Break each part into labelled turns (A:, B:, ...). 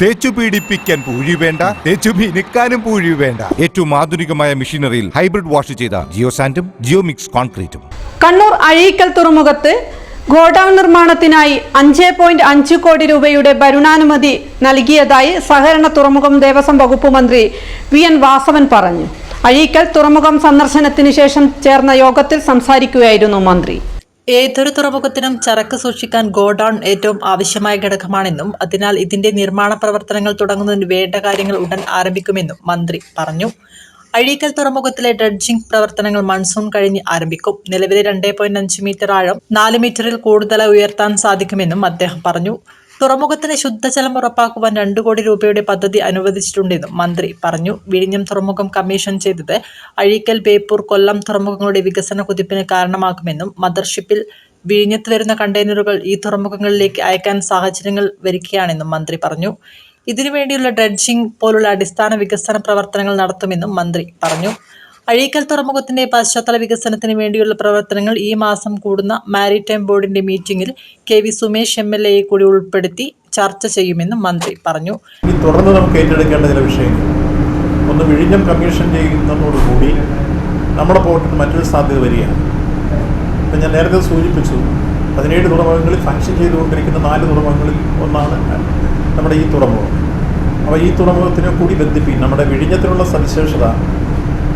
A: തേച്ചു പീഡിപ്പിക്കാൻ പൂഴി വേണ്ട തേച്ചു മിനുക്കാനും പൂഴി വേണ്ട. ഏറ്റവും ആധുനികമായ മെഷീനറിയിൽ ഹൈബ്രിഡ് വാഷ് ചെയ്ത ജിയോ സാൻഡും ജിയോ മിക്സ് കോൺക്രീറ്റും.
B: കണ്ണൂർ അഴീക്കൽ തുറമുഖത്ത് ഗോഡൌൺ നിർമ്മാണത്തിനായി അഞ്ച് പോയിന്റ് അഞ്ച് കോടി രൂപയുടെ ഭരണാനുമതി നൽകിയതായി സഹകരണ തുറമുഖം ദേവസ്വം വകുപ്പ് മന്ത്രി വി എൻ വാസവൻ പറഞ്ഞു. അഴീക്കൽ തുറമുഖം സന്ദർശനത്തിന് ശേഷം ചേർന്ന യോഗത്തിൽ സംസാരിക്കുകയായിരുന്നു മന്ത്രി.
C: ഏതൊരു തുറമുഖത്തിനും ചരക്ക് സൂക്ഷിക്കാൻ ഗോഡൗൺ ഏറ്റവും ആവശ്യമായ ഘടകമാണെന്നും അതിനാൽ ഇതിന്റെ നിർമ്മാണ പ്രവർത്തനങ്ങൾ തുടങ്ങുന്നതിന് വേണ്ട കാര്യങ്ങൾ ഉടൻ ആരംഭിക്കുമെന്നും മന്ത്രി പറഞ്ഞു. അഴീക്കൽ തുറമുഖത്തിലെ ഡ്രഡ്ജിംഗ് പ്രവർത്തനങ്ങൾ മൺസൂൺ കഴിഞ്ഞ് ആരംഭിക്കും. നിലവിലെ രണ്ടേ പോയിന്റ് അഞ്ച് മീറ്റർ ആഴം നാല് മീറ്ററിൽ കൂടുതൽ ഉയർത്താൻ സാധിക്കുമെന്നും അദ്ദേഹം പറഞ്ഞു. തുറമുഖത്തിന് ശുദ്ധജലം ഉറപ്പാക്കുവാൻ രണ്ടു കോടി രൂപയുടെ പദ്ധതി അനുവദിച്ചിട്ടുണ്ടെന്നും മന്ത്രി പറഞ്ഞു. വിഴിഞ്ഞം തുറമുഖം കമ്മീഷൻ ചെയ്തത് അഴീക്കൽ ബേപ്പൂർ കൊല്ലം തുറമുഖങ്ങളുടെ വികസന കുതിപ്പിന് കാരണമാകുമെന്നും മദർഷിപ്പിൽ വിഴിഞ്ഞത്ത് വരുന്ന കണ്ടെയ്നറുകൾ ഈ തുറമുഖങ്ങളിലേക്ക് അയക്കാൻ സാഹചര്യങ്ങൾ വരികയാണെന്നും മന്ത്രി പറഞ്ഞു. ഇതിനുവേണ്ടിയുള്ള ഡ്രഡ്ജിംഗ് പോലുള്ള അടിസ്ഥാന വികസന പ്രവർത്തനങ്ങൾ നടത്തുമെന്നും മന്ത്രി പറഞ്ഞു. അഴീക്കൽ തുറമുഖത്തിന്റെ പശ്ചാത്തല വികസനത്തിന് വേണ്ടിയുള്ള പ്രവർത്തനങ്ങൾ ഈ മാസം കൂടുന്ന മാരിടൈം ബോർഡിന്റെ മീറ്റിംഗിൽ K V Sumesh M L എയെ കൂടി ഉൾപ്പെടുത്തി ചർച്ച ചെയ്യുമെന്നും മന്ത്രി പറഞ്ഞു.
D: തുടർന്ന് നമുക്ക് ഏറ്റെടുക്കേണ്ട ചില വിഷയങ്ങൾ. ഒന്ന് വിഴിഞ്ഞം കമ്മീഷൻ ചെയ്യുന്നതോടുകൂടി നമ്മുടെ പോർട്ടിന് മറ്റൊരു സാധ്യത വരികയാണ്. ഇപ്പം ഞാൻ നേരത്തെ സൂചിപ്പിച്ചു പതിനേഴ് തുറമുഖങ്ങളിൽ ഫങ്ഷൻ ചെയ്തുകൊണ്ടിരിക്കുന്ന നാല് തുറമുഖങ്ങളിൽ ഒന്നാണ് നമ്മുടെ ഈ തുറമുഖം. അപ്പോൾ ഈ തുറമുഖത്തിനെ കൂടി ബന്ധിപ്പിക്കും. നമ്മുടെ വിഴിഞ്ഞത്തിനുള്ള സവിശേഷത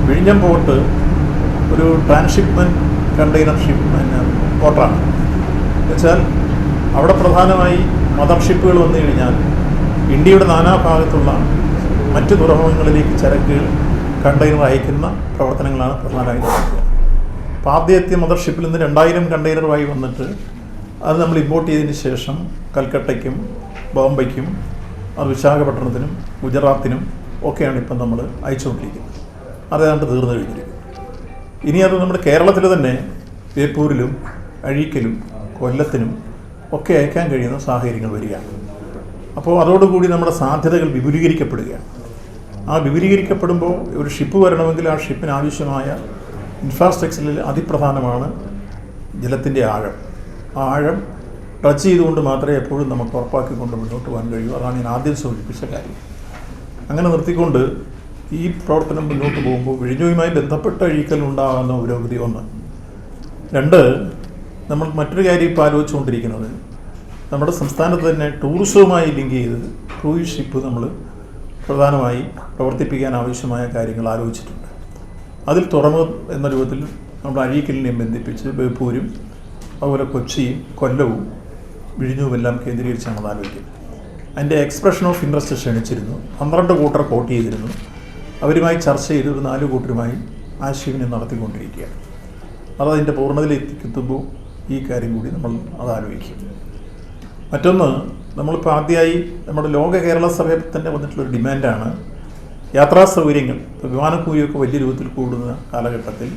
D: വിഴിഞ്ഞം പോർട്ട് ഒരു ട്രാൻസ്ഷിപ്മെന്റ് കണ്ടെയ്നർ ഷിപ്പ് പോർട്ടാണ് എന്നുവെച്ചാൽ അവിടെ പ്രധാനമായി മദർഷിപ്പുകൾ വന്നു കഴിഞ്ഞാൽ ഇന്ത്യയുടെ നാനാഭാഗത്തുള്ള മറ്റ് തുറമുഖങ്ങളിലേക്ക് ചരക്കുകൾ കണ്ടെയ്നർ അയക്കുന്ന പ്രവർത്തനങ്ങളാണ് പ്രധാനമായി നടക്കുക. അപ്പോൾ ആദ്യത്തെ മദർഷിപ്പിൽ നിന്ന് രണ്ടായിരം കണ്ടെയ്നറുമായി വന്നിട്ട് അത് നമ്മൾ ഇമ്പോർട്ട് ചെയ്തതിന് ശേഷം കൽക്കട്ടയ്ക്കും ബോംബെക്കും അത് വിശാഖപട്ടണത്തിനും ഗുജറാത്തിനും ഒക്കെയാണ് ഇപ്പം നമ്മൾ അയച്ചുകൊണ്ടിരിക്കുന്നത്. അത് ഏതാണ്ട് തീർന്നു കഴിഞ്ഞിരിക്കും. ഇനി അത് നമ്മുടെ കേരളത്തിൽ തന്നെ ബേപ്പൂരിലും അഴീക്കലും കൊല്ലത്തിനും ഒക്കെ അയക്കാൻ കഴിയുന്ന സാഹചര്യങ്ങൾ വരിക അപ്പോൾ അതോടുകൂടി നമ്മുടെ സാധ്യതകൾ വിപുലീകരിക്കപ്പെടുകയാണ്. ആ വിപുലീകരിക്കപ്പെടുമ്പോൾ ഒരു ഷിപ്പ് വരണമെങ്കിൽ ആ ഷിപ്പിന് ആവശ്യമായ ഇൻഫ്രാസ്ട്രക്ചറിൽ അതിപ്രധാനമാണ് ജലത്തിന്റെ ആഴം. ആ ആഴം ടച്ച് ചെയ്തുകൊണ്ട് മാത്രമേ എപ്പോഴും നമുക്ക് ഉറപ്പാക്കിക്കൊണ്ട് മുന്നോട്ട് പോകാൻ കഴിയൂ. അതാണ് ഞാൻ ആദ്യം സൂചിപ്പിച്ച കാര്യം. അങ്ങനെ നിർത്തിക്കൊണ്ട് ഈ പ്രവർത്തനം മുന്നോട്ട് പോകുമ്പോൾ വിഴിഞ്ഞുമായി ബന്ധപ്പെട്ട അഴീക്കൽ ഉണ്ടാകുന്ന പുരോഗതി ഒന്ന്. രണ്ട് നമ്മൾ മറ്റൊരു കാര്യം ഇപ്പോൾ ആലോചിച്ചുകൊണ്ടിരിക്കുന്നത്. നമ്മുടെ സംസ്ഥാനത്ത് തന്നെ ടൂറിസവുമായി ലിങ്ക് ചെയ്ത് ക്രൂയിസ് ഷിപ്പ് നമ്മൾ പ്രധാനമായി പ്രവർത്തിപ്പിക്കാൻ ആവശ്യമായ കാര്യങ്ങൾ ആലോചിച്ചിട്ടുണ്ട്. അതിൽ തുറമുഖം എന്ന രൂപത്തിൽ നമ്മൾ അഴീക്കലിനെയും ബന്ധിപ്പിച്ച് ബേപ്പൂരും അതുപോലെ കൊച്ചിയും കൊല്ലവും വിഴിഞ്ഞുമെല്ലാം കേന്ദ്രീകരിച്ചാണ് അത് ആലോചിക്കുന്നത് അതിന്റെ എക്സ്പ്രഷൻ ഓഫ് ഇൻട്രസ്റ്റ് ക്ഷണിച്ചിരുന്നു. പന്ത്രണ്ട് കൂട്ടർ കോട്ട് ചെയ്തിരുന്നു. അവരുമായി ചർച്ച ചെയ്ത് ഒരു നാല് കൂട്ടരുമായി ആശയവിനിമയം നടത്തിക്കൊണ്ടിരിക്കുകയാണ്. അത് അതിന്റെ പൂർണതയിലെത്തിക്കുമ്പോൾ ഈ കാര്യം കൂടി നമ്മൾ അത് ആലോചിക്കും. മറ്റൊന്ന് നമ്മളിപ്പോൾ ആദ്യമായി നമ്മുടെ ലോക കേരള സഭയിൽ തന്നെ വന്നിട്ടുള്ളൊരു ഡിമാൻഡാണ് യാത്രാ സൗകര്യങ്ങൾ വിമാനക്കൂലിയൊക്കെ വലിയ രൂപത്തിൽ കൂടുന്ന കാലഘട്ടത്തിൽ